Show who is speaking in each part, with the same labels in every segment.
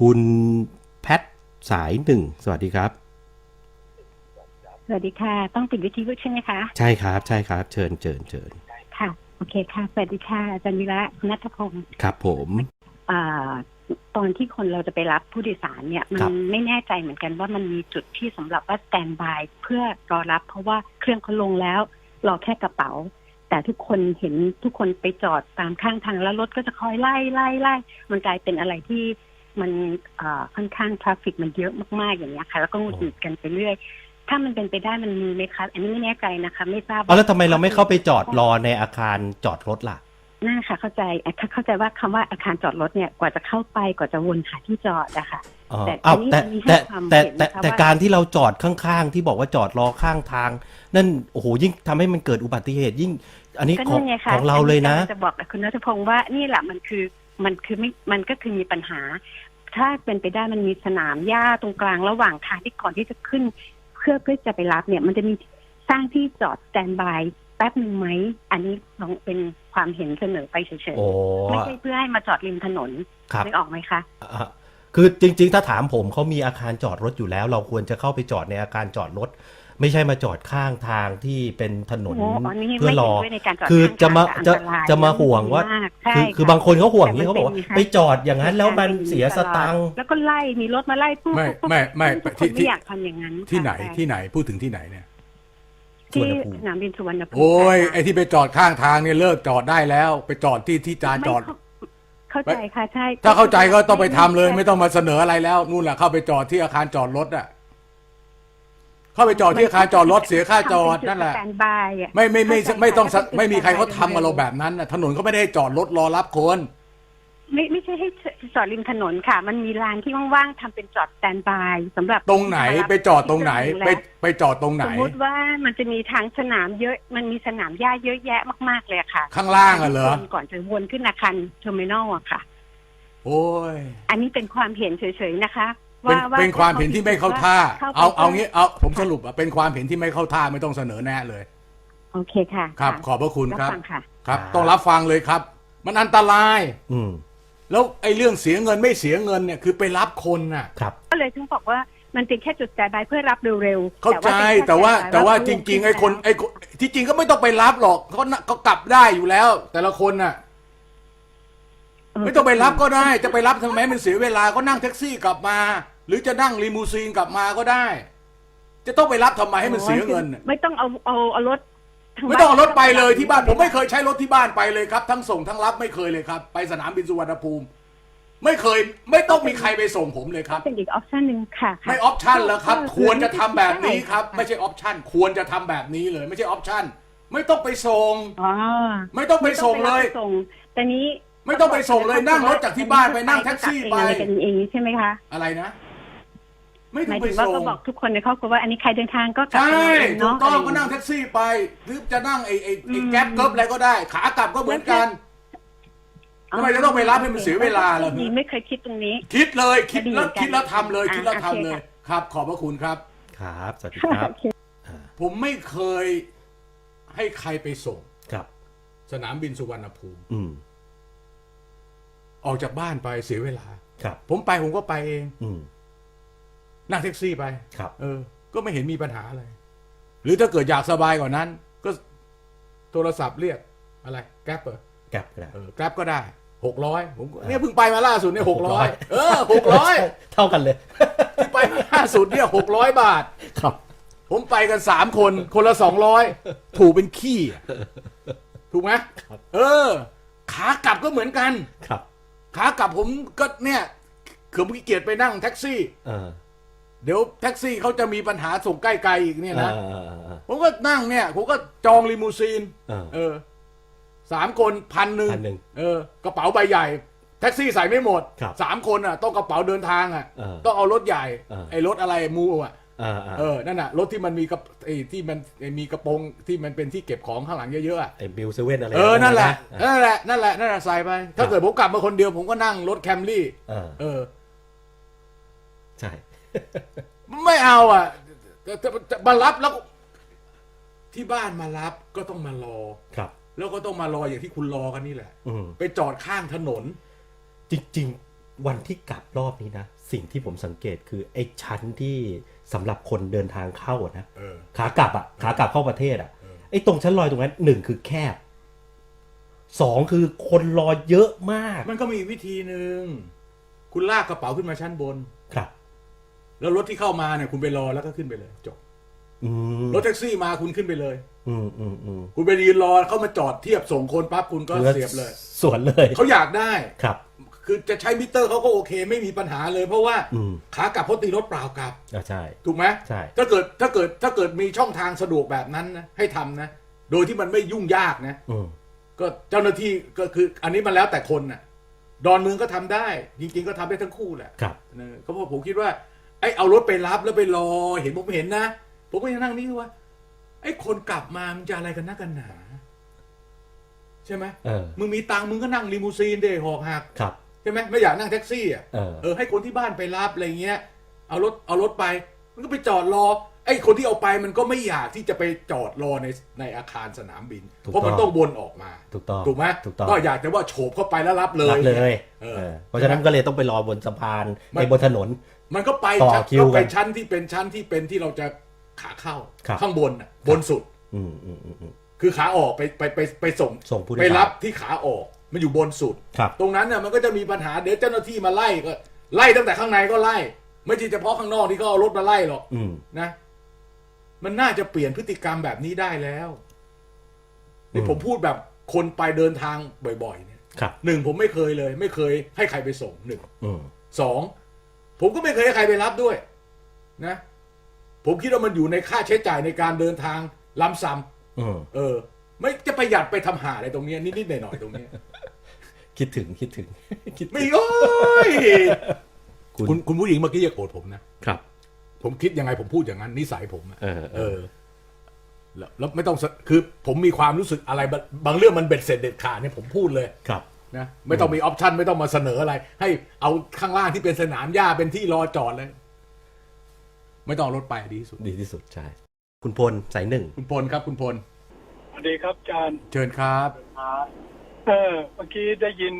Speaker 1: คุณแพทสายหนึ่งสวัสดีครับ
Speaker 2: สวัสดีค่ะ ต้องติดวิทยุใช่ไหมคะ
Speaker 1: ใช่ครับ ใช่ครับ เชิญเชิญเชิญ
Speaker 2: ค่ะ โอเคค่ะ สวัสดีค่ะอาจันวิระนัทพงศ์
Speaker 1: ครับผม
Speaker 2: อ่าตอนที่คนเราจะไปรับผู้โดยสารเนี่ยมัน
Speaker 1: ครับ
Speaker 2: ไม่แน่ใจเหมือนกันว่ามันมีจุดที่สำหรับว่าสแตนบายเพื่อรอรับ เพราะว่าเครื่องเขาลงแล้วรอแค่กระเป๋า แต่ทุกคนเห็นทุกคนไปจอดตามข้างทางแล้วรถก็จะคอยไล่ไล่ไล่มันกลายเป็นอะไรที่ มันอ่าค่อนข้างทราฟิกมันเยอะมากๆอย่างเงี้ยค่ะ แล้วก็หงุดหงิดกันไปเรื่อย ถ้ามันเป็นไปได้มันมีไหมคะอันนี้ไม่แน่ใจนะคะ ไม่ทราบ
Speaker 1: เอาแล้วทำไมเราไม่เข้าไปจอดรอในอาคารจอดรถล่ะ
Speaker 2: น่าค่ะเข้าใจอะเข้าใจว่าคำว่าอาคารจอดรถเนี่ยกว่าจะเข้าไปกว่าจะวนหาที่จอดอะค่ะ
Speaker 1: อ๋อ
Speaker 2: แต่
Speaker 1: เอา
Speaker 2: อันนี้
Speaker 1: แต่
Speaker 2: อันนี้ให้
Speaker 1: แต่
Speaker 2: ความ
Speaker 1: แต่
Speaker 2: เห็น
Speaker 1: แต่
Speaker 2: นะคะ
Speaker 1: แต่
Speaker 2: ว่า
Speaker 1: การที่เราจอดข้างๆ ที่บอกว่าจอดรอข้างทาง นั่นโอ้โหยิ่งทำให้มันเกิดอุบัติเหตุยิ่ง อันนี้
Speaker 2: ก็
Speaker 1: ของ
Speaker 2: นั่นไงคะ
Speaker 1: ของเราเลยนะ
Speaker 2: อักำงจะบอกกับคุณนัทพงศ์ว่านี่แหละมันคือมันคือไม่มันก็คือมีปัญหา ถ้าเป็นไปได้มันมีสนามหญ้าตรงกลางระหว่างทางที่ก่อนที่จะขึ้นเพื่อเพื่อจะไปรับเนี่ย มันจะมีสร้างที่จอดสแตนบายแป๊บหนึ่งไหม อันนี้ลองเป็นความเห็นเสนอไปเฉย
Speaker 1: โอ้
Speaker 2: ๆไม่ใช่เพื่อให้มาจอดริมถนน
Speaker 1: ครับ
Speaker 2: ไม่ออกไหมคะ
Speaker 1: อะคือจริง ๆ ถ้าถามผมเขามีอาคารจอดรถอยู่แล้ว เราควรจะเข้าไปจอดในอาคารจอดรถ ไม่ใช่มาจอดข้างทางที่เป็นถนน
Speaker 2: โอ้อันนี้
Speaker 1: เพื่อ
Speaker 2: ไม่
Speaker 1: ร
Speaker 2: เห็
Speaker 1: อน
Speaker 2: ด้วยในการจอด
Speaker 1: คือ
Speaker 2: ข้าง
Speaker 1: จะมา
Speaker 2: ทาง
Speaker 1: จะ
Speaker 2: อันตราย
Speaker 1: จะมาห่วงว่า
Speaker 2: มากใช่
Speaker 1: คือคือบางคนเขาห่วง
Speaker 2: แต่
Speaker 1: นี่เขาบอกว่า
Speaker 2: มันเป็น
Speaker 1: ไปจอดอย่างนั้นแล้วมันเสียสตังค์
Speaker 2: แล้วก็ไล่มีรถมาไล่ปุ๊บ
Speaker 3: ไม่
Speaker 2: ปุ๊บ
Speaker 3: ไม่ไม่
Speaker 2: ทุกค
Speaker 3: ที่
Speaker 2: น
Speaker 3: ที่
Speaker 2: ไม่อยากทำอย่างนั้น
Speaker 3: ที่ไหน
Speaker 2: ค่ะ
Speaker 3: ที่ไหนพูดถึงที่ไหนเนี่ย
Speaker 2: ที่
Speaker 1: สุวรรณภูมิ
Speaker 2: สนามบินสุวรรณภูมิ
Speaker 3: โอ้ย
Speaker 2: ค่ะ
Speaker 3: ไอ้ที่ไปจอดข้างทางเนี่ยเลิกจอดได้แล้ว ไปจอดที่ที่จานจอด
Speaker 2: ไม่เข้าเข้าใจค่ะใช่
Speaker 3: ถ้าเข้าใจก็ต้องไปทำเลย ไม่ต้องมาเสนออะไรแล้วนู่นแหละเข้าไปจอดที่อาคารจอดรถอะ เข้าไปจอดที่อาคารจอดรถเสียค่าจอดนั่นแหละ
Speaker 2: สแตนบายอะ
Speaker 3: ไม่ไม่ไม่
Speaker 2: เข้าใจ
Speaker 3: ไม่ต้อง
Speaker 2: ค่ะ
Speaker 3: ไม่มีใครเขาทำกับเราแบบนั้นนะถนนเขาไม่ได้ให้จอดรถรอรับคน
Speaker 2: ไม่ไม่ใช่ให้จอดริมถนนค่ะ มันมีลานที่ว่างๆทำเป็นจอดสแตนบายสำหรับ
Speaker 3: ตรงไหนไปจอดตรงไหนไปไปจอดตรงไหน
Speaker 2: สมมติว่ามันจะมีทางสนามเยอะมันมีสนามหญ้าเยอะแยะมากๆเลยอะค่ะ
Speaker 3: ข้างล่างอะเหรอ
Speaker 2: ก่อนจะวนขึ้นอาคารเทอร์มินอลอะค่ะ
Speaker 3: โอ้ย
Speaker 2: อันนี้เป็นความเห็นเฉยๆนะคะ
Speaker 3: เป็นเป็นความเห็นที่ไม่เข้าท่า
Speaker 2: เข้ไป
Speaker 3: เอาเอางี้เอาผมสรุปอะเป็นความเห็นที่ไม่เข้าท่าไม่ต้องเสนอแน่เลย
Speaker 2: โอเคค่ะ
Speaker 3: ครับะขอบพระคุณครับ
Speaker 2: ฟังค่ะ
Speaker 3: ครับ ต้องรับฟังเลยครับ มันอันตราย
Speaker 1: อืม
Speaker 3: แล้วไอ้เรื่องเสียเงินไม่เสียเงินเนี่ยคือไปรับคนน่ะ
Speaker 1: ครับ
Speaker 2: ก็เลยถึงบอกว่ามันเป็นแค่จุดจ่ายบายเพื่อรับเร็วๆ
Speaker 3: เข้าใจ
Speaker 2: เป็นค่
Speaker 3: แต่ว่า
Speaker 2: จ่ยบย
Speaker 3: แต่ว่า
Speaker 2: เข
Speaker 3: จ
Speaker 2: ล
Speaker 3: ริง ๆ ไอ้คน
Speaker 2: แล้ว
Speaker 3: ไอ้คนที่จริงก็ไม่ต้องไปรับหรอกเขาน่ะเขากลับได้อยู่แล้ว แต่ละคนน่ะ
Speaker 2: เออ
Speaker 3: ไม่ต้องไปรับก็ได้ จะไปรับทำไมมันเสียเวลาก็นั่งแท็กซี่กลับมา หรือจะนั่งลีมูซีนกลับมาก็ได้ จะต้องไปรับทำไมให้มันเสียเงินน่ะ
Speaker 2: ไม่ต้องเอาเอาเอารถทาง
Speaker 3: ไม่ต้องเอารถไปเลย
Speaker 2: บ้าน
Speaker 3: ที่บ้านผมไม่เคยใช้รถที่บ้านไปเลยครับ ทั้งส่งทั้งรับไม่เคยเลยครับ ไปสนามบินสุวรรณภูมิ ไม่เคยไม่ต้องมีใครไปส่งผมเลยครับ
Speaker 2: เป็นอีกออปชั่นหนึ่งค่ะค่ะ
Speaker 3: ไม่ออปชั่นแล้วครับ
Speaker 2: ก็
Speaker 3: ควรจะทำแบบนี้ครับ
Speaker 2: ได้
Speaker 3: ไม่ใช่ออปชั่นควรจะทำแบบนี้เลย ไม่ใช่ออปชั่นไม่ต้องไปส่ง
Speaker 2: อ๋อ
Speaker 3: ไม่ต้องไปส่งเลย
Speaker 2: ไม่ต้องไปรับไปส่งแต่นี้
Speaker 3: ไม่ต้องไปส่งเลยนั่งรถจากที่บ้านไปนั่งแท็กซี่ไป
Speaker 2: อะไรกันเองใช่ไหมคะ
Speaker 3: อะไรนะ ไม่
Speaker 2: ห
Speaker 3: ต้อ
Speaker 2: มาย
Speaker 3: งไป
Speaker 2: ถึงว่า
Speaker 3: ส่ง
Speaker 2: ก็บอกทุกคนในครอบครัวว่าอันนี้ใครเดินทางก็กลับ
Speaker 3: ใช่
Speaker 2: ไปเอง
Speaker 3: ถู
Speaker 2: เนาะ
Speaker 3: กต้องะ
Speaker 2: ไร
Speaker 3: ก็นั่งแท็กซี่ไป หรือจะนั่งไอ้ไอ้ไอ้
Speaker 2: อืม
Speaker 3: แก๊ปเกิบอะไรก็ได้ ขากลับก็เหมือนกัน ทำไมจะต้องไปรับให้มันเสียเวลาล่ะ
Speaker 2: ดีไม่เคยคิดตรงนี้
Speaker 3: คิดเลยคิด
Speaker 2: ดีเหมื
Speaker 3: แล้
Speaker 2: อ
Speaker 3: วน
Speaker 2: กัน
Speaker 3: คิดแล้วทำเลย
Speaker 2: อ่า
Speaker 3: คิดแล้วทำ
Speaker 2: โอเค
Speaker 3: เลย
Speaker 2: ค่ะ
Speaker 3: ครับ ขอบพระคุณครับ
Speaker 1: ครับ สวัสดีครับ
Speaker 2: โอเค
Speaker 1: อ่า
Speaker 3: ผมไม่เคยให้ใครไปส่ง
Speaker 1: ครับ
Speaker 3: สนามบินสุวรรณภูมิ
Speaker 1: อืม
Speaker 3: ออกจากบ้านไปเสียเวลา
Speaker 1: ครับ
Speaker 3: ผมไปผมก็ไปเอง
Speaker 1: อืม
Speaker 3: นั่งแท็กซี่ไป
Speaker 1: ครับ
Speaker 3: เออ ก็ไม่เห็นมีปัญหาอะไร หรือถ้าเกิดอยากสบายกว่านั้น ก็โทรศัพท์เรียกอะไร แกร็บเออ
Speaker 1: แกลับแล้ว
Speaker 3: เออแกร็บก็ได้หกร้อยผมก็
Speaker 1: อ่า
Speaker 3: เนี่ยเพิ่งไปมาล่าสุดเนี่ยหกร้อยเออหกร้อย
Speaker 1: เท่ากันเลย
Speaker 3: ที่ไปมาล่าสุดเนี่ยหกร้อยบาท
Speaker 1: ครับ
Speaker 3: ผมไปกันสามคน คนละสองร้อยถูกเป็นขี้อะถูกไหม
Speaker 1: ครับ
Speaker 3: เออ ขากลับก็เหมือนกัน
Speaker 1: ครับ
Speaker 3: ขากลับผมก็เนี่ยคือผมขี้เกียจไปนั่งแท็กซี่
Speaker 1: เออ
Speaker 3: เดี๋ยวแท็กซี่เขาจะมีปัญหาส่งใกล้ๆอีกเนี่ยนะ
Speaker 1: เออเออเออ
Speaker 3: ผมก็นั่งเนี่ย ผมก็จองลิมูซีน
Speaker 1: เออ
Speaker 3: เออสามคนพันหนึ่ง
Speaker 1: พันหนึ่ง
Speaker 3: เออ กระเป๋าใบใหญ่ แท็กซี่ใส่ไม่หมด
Speaker 1: ครับ
Speaker 3: สามคนอะ ต้องกระเป๋าเดินทางอะ
Speaker 1: เออ
Speaker 3: ต้องเอารถใหญ่
Speaker 1: เออ
Speaker 3: ไอ้รถอะไรมูอะ
Speaker 1: เออเออ
Speaker 3: เออนั่นน่ะ รถที่มันมีกระไอ้ที่มันไอ้มีกระโปรงที่มันเป็นที่เก็บของข้างหลังเยอะๆอะ
Speaker 1: ไอ้บิลเซเว่นอะไร
Speaker 3: เออ นั่นแหละ
Speaker 1: เออ
Speaker 3: นั่นแหละ นั่นแหละ นั่นแหละใส่ไป ถ้าเกิดผมกลับมาคนเดียวผมก็นั่งรถแคมรี่
Speaker 1: เออ
Speaker 3: เออ
Speaker 1: ใช่
Speaker 3: ไม่เอาอะจะจะจะมารับแล้วที่บ้านมารับก็ต้องมารอ
Speaker 1: ครับ
Speaker 3: แล้วก็ต้องมารออย่างที่คุณรอกันนี่แหละ
Speaker 1: อืม
Speaker 3: ไปจอดข้างถนน
Speaker 1: จริงวันที่กลับรอบนี้นะ สิ่งที่ผมสังเกตคือ ไอ้ชั้นที่สำหรับคนเดินทางเข้าอะนะ
Speaker 3: เออ
Speaker 1: ขากลับอะขากลับเข้าประเทศอะ
Speaker 3: เออ
Speaker 1: ไอ้ตรงชั้นลอยตรงนั้นหนึ่งคือแคบสองคือคนรอเยอะมาก
Speaker 3: มันก็มีวิธีหนึ่ง คุณลากกระเป๋าขึ้นมาชั้นบน
Speaker 1: ครับ
Speaker 3: แล้วรถที่เข้ามาเนี่ยคุณไปรอแล้วก็ขึ้นไปเลยจบ
Speaker 1: อืม
Speaker 3: รถแท็กซี่มาคุณขึ้นไปเลย
Speaker 1: อืมอืมอืม
Speaker 3: คุณไปยืนรอเขามาจอดเทียบส่งคนปั๊บคุณก็เสียบเลย
Speaker 1: สวนเลย
Speaker 3: เขาอยากได้
Speaker 1: ครับ
Speaker 3: คือจะใช้มิเตอร์เขาก็โอเค ไม่มีปัญหาเลยเพราะว่า
Speaker 1: อืม
Speaker 3: ขากลับเขาตีรถเปล่ากลับ
Speaker 1: อ่าใช่
Speaker 3: ถูกไหม
Speaker 1: ใช่
Speaker 3: ถ้าเกิดถ้าเกิดถ้าเกิดมีช่องทางสะดวกแบบนั้นนะให้ทำนะโดยที่มันไม่ยุ่งยากนะ
Speaker 1: อืม
Speaker 3: ก็เจ้าหน้าที่ก็คือ อันนี้มันแล้วแต่คนน่ะ ดอนเมืองก็ทำได้ จริง ๆ ก็ทำได้ทั้งคู่แหละ
Speaker 1: ครับ
Speaker 3: เออเขาบอกผมคิดว่าไอ้เอารถไปรับแล้วไปรอ เห็นผมเห็นนะ ผมก็ยังนั่งนี่ว่าไอ้คนกลับมามันจะอะไรกันนักกันหนา ใช่ไหม
Speaker 1: เออ
Speaker 3: มึงมีตังค์มึงก็นั่งลิมูซีนเดหอกหัก
Speaker 1: ครับ
Speaker 3: ใช่ไหมไม่อยากนั่งแท็กซี่อะ
Speaker 1: เออ
Speaker 3: เออให้คนที่บ้านไปรับอะไรเงี้ย เอารถเอารถไป มันก็ไปจอดรอ ไอ้คนที่เอาไปมันก็ไม่อยากที่จะไปจอดรอในในอาคารสนามบิน
Speaker 1: ถูก
Speaker 3: เพราะมัน
Speaker 1: ต้อง
Speaker 3: ต้องวนออกมา
Speaker 1: ถูกต้อง
Speaker 3: ถูกไหม
Speaker 1: ถูกต้อง
Speaker 3: ก็อยากจะว่าโฉบเข้าไปแล้วรับเลย
Speaker 1: รับเลย
Speaker 3: เออ
Speaker 1: เออเพราะฉะนั้นก็เลยต้องไปรอ บนสะพาน
Speaker 3: มัน
Speaker 1: ในบนถนน
Speaker 3: มันก็ไป
Speaker 1: ต่อ
Speaker 3: ชั้น
Speaker 1: คิว
Speaker 3: ก็ไป
Speaker 1: กัน
Speaker 3: ชั้นที่เป็นชั้นที่เป็นที่เราจะขาเข้า
Speaker 1: ครับ
Speaker 3: ข้างบนน่ะบนสุด
Speaker 1: อืมอืมอืมอืม
Speaker 3: คือขาออกไปไปไปไปส่ง
Speaker 1: ส่งผู้โดย
Speaker 3: ไป
Speaker 1: สาร
Speaker 3: รับที่ขาออก มันอยู่บนสุด
Speaker 1: ครับ
Speaker 3: ตรงนั้นน่ะมันก็จะมีปัญหาเดี๋ยวเจ้าหน้าที่มาไล่ก็ ไล่ตั้งแต่ข้างในก็ไล่ ไม่ใช่เฉพาะข้างนอกที่เขาเอารถมาไล่หรอก
Speaker 1: อืม
Speaker 3: นะ มันน่าจะเปลี่ยนพฤติกรรมแบบนี้ได้แล้วนี่
Speaker 1: อืม
Speaker 3: ผมพูดแบบคนไปเดินทางบ่อย ๆ เนี่ย
Speaker 1: ครับ
Speaker 3: หนึ่งผมไม่เคยเลย ไม่เคยให้ใครไปส่งหนึ่ง
Speaker 1: อืม
Speaker 3: สอง ผมก็ไม่เคยให้ใครไปรับด้วยนะ ผมคิดว่ามันอยู่ในค่าใช้จ่ายในการเดินทางล้ำซ้
Speaker 1: อืมำ
Speaker 3: เออ ไม่จะประหยัดไปทำหาอะไรตรงเนี้ยนิดๆหน่อยๆตรงเนี้ย
Speaker 1: คิดถึงคิดถึง คิดถึง
Speaker 3: ไม่โอ้ย
Speaker 1: คุณ
Speaker 3: คุณคุณผู้หญิงเมื่อกี้อย่าโกรธผมนะ
Speaker 1: ครับ
Speaker 3: ผมคิดยังไงผมพูดอย่างนั้นนิสัยผมอะ
Speaker 1: เออ
Speaker 3: เออแล้วแล้วไม่ต้องสคือผมมีความรู้สึกอะไรบางบางเรื่องมันเบ็ดเสร็จเด็ดขาดเนี่ยผมพูดเลย
Speaker 1: ครับ
Speaker 3: นะไม่ต้องมีออปชันไม่ต้องมาเสนออะไร ให้เอาข้างล่างที่เป็นสนามหญ้าเป็นที่รอจอดเลย ไม่ต้องเอารถไปดีที่สุด
Speaker 1: ดีที่สุดใช่ คุณพลสายหนึ่ง
Speaker 3: คุณพลครับคุณพล
Speaker 4: สวัสดีครับอาจารย์
Speaker 3: เชิญครับ
Speaker 4: เออเมื่อกี้ได้ยิน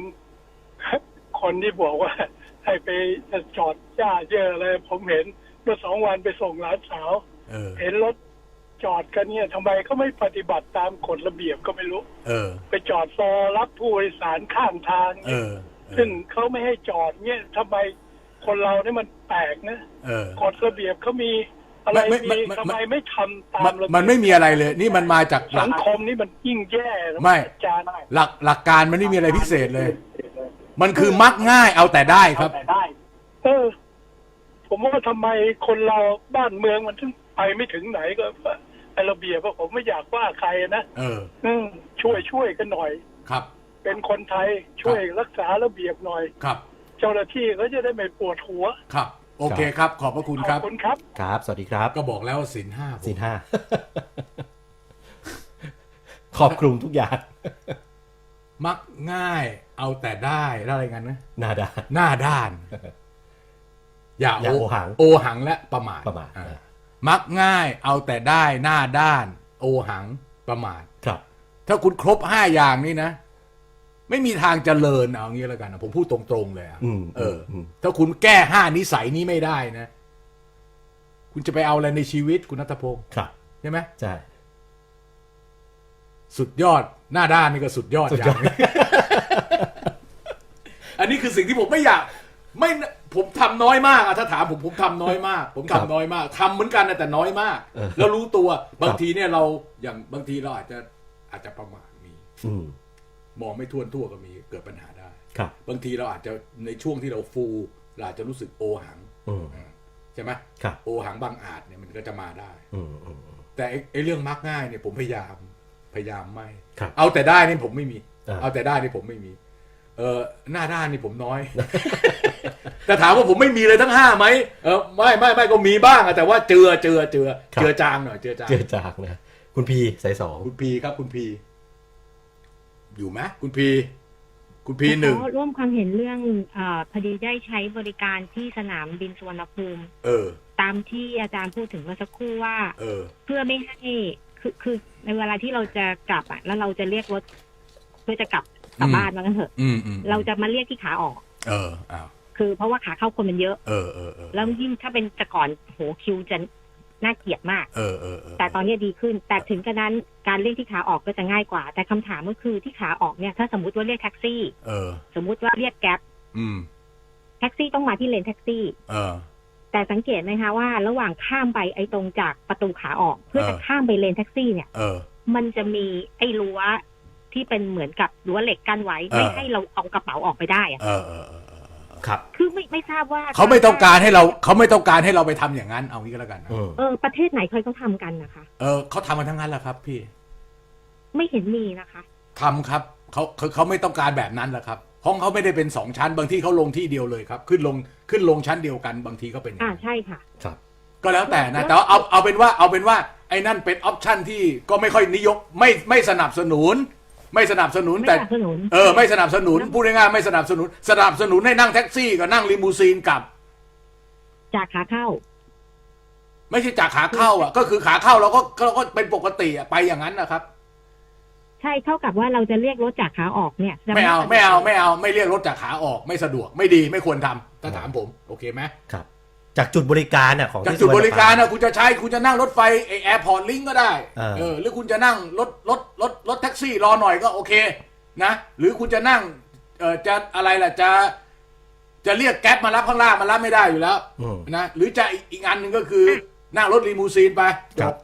Speaker 4: คนที่บอกว่า ให้ไปจอดย่าเยอะอะไรผมเห็นเมื่อสองวันไปส่งหลานสาว
Speaker 3: เออ
Speaker 4: เห็นรถ จอดกันเนี่ยทำไมเขาไม่ปฏิบัติตามกฎระเบียบก็ไม่รู้
Speaker 3: เออ
Speaker 4: ไปจอดรอรับผู้โดยสารข้างทาง
Speaker 3: เอ
Speaker 4: เนี่ย
Speaker 3: อ
Speaker 4: ซึ่งเขาไม่ให้จอดเนี่ยทำไมคนเราเนี่ยมันแปลกนะ
Speaker 3: เออ
Speaker 4: กฎระเบียบเขามีอะไร
Speaker 3: ไม่ไม่
Speaker 4: มี
Speaker 3: ไม่
Speaker 4: ทำไมไม่ทำตา
Speaker 3: มั
Speaker 4: ม
Speaker 3: น
Speaker 4: ระเบียบ
Speaker 3: มันไม่มีอะไรเลย นี่มันมาจากหลั
Speaker 4: สั
Speaker 3: ก
Speaker 4: งคมนี่มันยิ่งแย่นะ
Speaker 3: ไม่
Speaker 4: อาจารย์
Speaker 3: หลักหลักการมันไม่มีอะไรพิเศษเลย มันคือมักง่ายเอาแต่ได้ครับ
Speaker 4: เออ ผมว่าทำไมคนเราบ้านเมืองมันถึงไปไม่ถึงไหนก็ไอระ เบียบว่าผมไม่อยากว่าใครนะ
Speaker 3: เออ
Speaker 4: อืมช่วยช่วยกันหน่อย
Speaker 3: ครับ
Speaker 4: เป็นคนไทยช่วยรักษาระเบียบหน่อย
Speaker 3: ครับ
Speaker 4: เจ้าหน้าที่เขาจะได้ไม่ปวดหัว
Speaker 3: ครับ โอเคครับ ขอบพระคุณ
Speaker 4: ข
Speaker 3: ค
Speaker 4: อ
Speaker 3: รั
Speaker 4: บบ คุณครับ
Speaker 1: ครับ สวัสดีครับ
Speaker 3: ก็บอกแล้วว่าสินห้าผม
Speaker 1: สินห้า ครอบคลุมทุกอย่าง
Speaker 3: มักง่าย เอาแต่ได้แล้วอะไรกันนะ
Speaker 1: หน้าด้าน
Speaker 3: หน้าด้าน อย่า
Speaker 1: อย่าโอหัง
Speaker 3: โอหังและประมาท
Speaker 1: ประมาท
Speaker 3: อ่ มักง่ายเอาแต่ได้หน้าด้าน โอหังประมาท
Speaker 1: ครับ
Speaker 3: ถ้าคุณครบห้าอย่างนี้นะ ไม่มีทางเจริญเอางี้แล้วกันนะผมพูดตรงๆเลยอะ
Speaker 1: อืม
Speaker 3: เอออ
Speaker 1: ม
Speaker 3: ถ้าคุณแก้ห้านิสัยนี้ไม่ได้นะ คุณจะไปเอาอะไรในชีวิตคุณนัทพงศ์
Speaker 1: ครับ
Speaker 3: ใช่ไหม
Speaker 1: ใช่
Speaker 3: สุดยอดหน้าด้านนี่ก็สุดยอด
Speaker 1: สุด
Speaker 3: อย
Speaker 1: อด
Speaker 3: ย่างหนึ่ง อันนี้คือสิ่งที่ผมไม่อยาก ไม่ผมทำน้อยมากอะถ้าถามผมผมทำน้อยมาก ผมทำน้อยมากทำเหมือนกันนะแต่น้อยมาก
Speaker 1: เออ
Speaker 3: แล้วรู้ตัวบางทีเนี่ยเราอย่างบางทีเราอาจจะอาจจะประมาทมี
Speaker 1: อืม
Speaker 3: มองไม่ทั่วนทั่วก็มีเกิดปัญหาได้
Speaker 1: ครับ
Speaker 3: บางทีเราอาจจะในช่วงที่เราฟูเราอาจจะรู้สึกโอหัง
Speaker 1: อืม
Speaker 3: ใช่ไหม
Speaker 1: ครับ
Speaker 3: โอหังบางอาจเนี่ยมันก็จะมาได้
Speaker 1: อืมอืมอืม
Speaker 3: แต่ไอ้ไอ้เรื่องมักง่ายเนี่ยผมพยายามพยายามไม่
Speaker 1: ครับ
Speaker 3: เอาแต่ได้นี่ผมไม่มี
Speaker 1: อ่า
Speaker 3: เอาแต่ได้นี่ผมไม่มี เออหน้าด้านนี่ผมน้อย แต่ถามว่าผมไม่มีเลยทั้งห้าไหมเออไม่ไม่ไม่ก็มีบ้างอะแต่ว่าเจือเจือเจือเจือจางหน่อยเจือจาง
Speaker 1: เจอจากนะคุณพีสายสอง
Speaker 3: คุณพีครับคุณพี อยู่ไหมคุณพี คุณพีหนึ่ง
Speaker 5: ขอร่วมความเห็นเรื่องเออพอดีได้ใช้บริการที่สนามบินสุวรรณภูมิ
Speaker 3: เออ
Speaker 5: ตามที่อาจารย์พูดถึงเมื่อสักครู่ว่า
Speaker 3: เออ
Speaker 5: เพื่อไม่ให้คือคือในเวลาที่เราจะกลับอะแล้วเราจะเรียกรถเพื่อจะกลับ กลับ
Speaker 3: อืม
Speaker 5: บ้านมันกันเถอะ
Speaker 3: อืมอืม
Speaker 5: เราจะมาเรียกที่ขาออก
Speaker 3: เอออ้าว
Speaker 5: คือเพราะว่าขาเข้าคนมันเยอะ
Speaker 3: เออเออเออ
Speaker 5: แล้วยิ่งถ้าเป็นแต่ก่อนโหคิวจะน่าเกลียดมาก
Speaker 3: เออเออเออ
Speaker 5: แต่ตอนนี้ดีขึ้น แต่ถึงกระนั้นการเรียกที่ขาออกก็จะง่ายกว่า แต่คำถามก็คือที่ขาออกเนี่ย ถ้าสมมติว่าเรียกแท็กซี่
Speaker 3: เออ
Speaker 5: สมมุติว่าเรียกแก๊ป
Speaker 3: อืม
Speaker 5: แท็กซี่ต้องมาที่เลนแท็กซี่
Speaker 3: เออ
Speaker 5: แต่สังเกตไหมคะว่า ระหว่างข้ามไปไอ้ตรงจากประตูขาออก เพื่อจะ
Speaker 3: เออ
Speaker 5: ข้ามไปเลนแท็กซี่เนี่ย
Speaker 3: เออ
Speaker 5: มันจะมีไอ้รั้ว ที่เป็นเหมือนกับรั้วเหล็กกั้นไว้
Speaker 3: เออ
Speaker 5: ไม่ให้เราเอากระเป๋าออกไปได้อะ
Speaker 3: เออเออเออเออ
Speaker 1: ครับ
Speaker 5: คือไม่ไม่ทราบว่า
Speaker 3: เขาไม่ต้องการให้เราเขาไม่ต้องการให้เราไปทำอย่างนั้นเอางี้ก็แล้วกันนะ
Speaker 1: อืม
Speaker 5: เออประเทศไหนเคยเขาทำกันนะคะ
Speaker 3: เออเขาทำกันทั้งนั้นแหละครับ พี่
Speaker 5: ไม่เห็นมีนะคะ
Speaker 3: ทำครับเขาเขาเขาไม่ต้องการแบบนั้นแหละครับ ห้องเขาไม่ได้เป็นสองชั้นบางที่เขาลงที่เดียวเลยครับ ขึ้นลงขึ้นลงชั้นเดียวกันบางทีก็เป็นอย่าง
Speaker 5: อ่า
Speaker 3: นั้น
Speaker 5: ใช่ค่ะ
Speaker 1: ครับ
Speaker 3: ก็แล้วแต่นะ แต่ว่าเอาเอาเป็นว่าเอาเป็นว่าไอ้นั่นเป็นออปชันที่ก็ไม่ค่อยนิยมไม่ไม่สนับสนุน ไม่สนับสนุน
Speaker 5: ไม่
Speaker 3: แต่
Speaker 5: สนับสนุน
Speaker 3: เออไม่สนับสนุนพูดง่ายๆไม่สนับสนุน สนับสนุนให้นั่งแท็กซี่กับนั่งลิมูซีนกลับ
Speaker 5: จากขาเข้า
Speaker 3: ไม่ใช่จากขาเข้าอะ ก็คือขาเข้าเราก็เราก็เป็นปกติอะไปอย่างนั้นนะครับ
Speaker 5: ใช่เท่ากับว่าเราจะเรียกรถจากขาออกเนี่ยจะ
Speaker 3: ไม่เอาไม่เอาไม่เอาไม่เรียกรถจากขาออกไม่สะดวกไม่ดีไม่ควรทำถ้าถามผม โอเคไหม
Speaker 1: ครับ จากจุดบริการน่ะของ
Speaker 3: จาก
Speaker 1: ที่
Speaker 3: จุดบริการ
Speaker 1: สุว
Speaker 3: นะ
Speaker 1: ณ
Speaker 3: คุณจะใช้คุณจะนั่งรถไฟไอแอร์พอร์ตลิงก็ได้
Speaker 1: เออ
Speaker 3: เออหรือคุณจะนั่งรถรถรถรถแท็กซี่รอหน่อยก็โอเคนะ หรือคุณจะนั่งเออจะอะไรล่ะจะ จะเรียกแก๊ปมารับข้างล่างมารับไม่ได้อยู่แล้ว
Speaker 1: อืม
Speaker 3: นะหรือจะอีกอีกอันหนึ่งก็คือนั่งรถลีมูซีนไป
Speaker 1: ครับ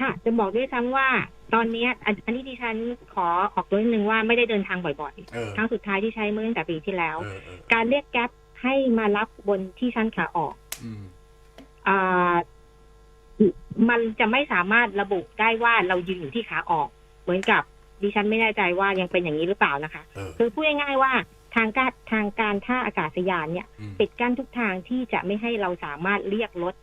Speaker 5: ค่ะจะบอกด้วยซ้ำว่าตอนเนี้ยอันอันนี้ดิฉันขอออกตัวนิดนึงว่าไม่ได้เดินทางบ่อย
Speaker 3: เออ
Speaker 5: ๆครั้งสุดท้ายที่ใช้เมื่อตั้งแต่ปีที่แล้ว
Speaker 3: เออเออ
Speaker 5: การเรียกแก๊ป ให้มารับบนที่ชั้นขาออก
Speaker 3: อืม
Speaker 5: อ่ามันจะไม่สามารถระบุได้ว่าเรายืนอยู่ที่ขาออก เหมือนกับดิฉันไม่แน่ใจว่ายังเป็นอย่างนี้หรือเปล่านะคะ
Speaker 3: เออ
Speaker 5: คือพูดง่ายๆว่าทางการทางการท่าอากาศยานเนี่ย
Speaker 3: อืม
Speaker 5: ปิดกั้นทุกทางที่จะไม่ให้เราสามารถเรียกรถ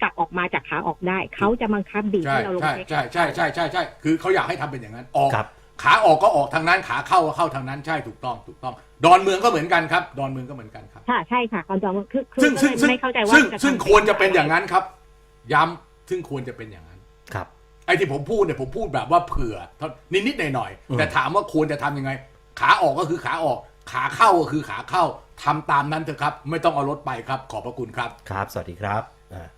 Speaker 5: กลับออกมาจากขาออกได้ เขาจะบังคับบีบ
Speaker 3: ใช่
Speaker 5: ให้เราลง
Speaker 3: ใช่
Speaker 5: ไป
Speaker 3: ใช่ใช่ใช่ใช่ใช่คือเขาอยากให้ทำเป็นอย่างนั้นออก
Speaker 1: ครับ
Speaker 3: ขาออกก็ออกทางนั้นขาเข้าก็เข้าทางนั้นใช่ถูกต้องถูกต้อง ดอนเมืองก็เหมือนกันครับ ดอนเมืองก็เหมือนกันครับ
Speaker 5: ค่ะใช่ค่ะก่อนจองคือคือ
Speaker 3: ซึ่งซึ่ง
Speaker 5: ก็
Speaker 3: ซึ่ง
Speaker 5: ไม่เข้าใจว่า
Speaker 3: ซึ่ง
Speaker 5: จะทำ
Speaker 3: ซึ่งควรจะเป็นอย่างนั้นครับ ย้ำซึ่งควรจะเป็นอย่างนั้น
Speaker 1: ครับ
Speaker 3: ไอ้ที่ผมพูดเนี่ยผมพูดแบบว่าเผื่อนิดนิดๆหน่อยหน่อยๆ
Speaker 1: อืม
Speaker 3: แต่ถามว่าควรจะทำยังไง ขาออกก็คือขาออก ขาเข้าก็คือขาเข้าทำตามนั้นเถอะครับ ไม่ต้องเอารถไปครับ ขอบพระคุณครับ
Speaker 1: ครับ สวัสดีครับอ่า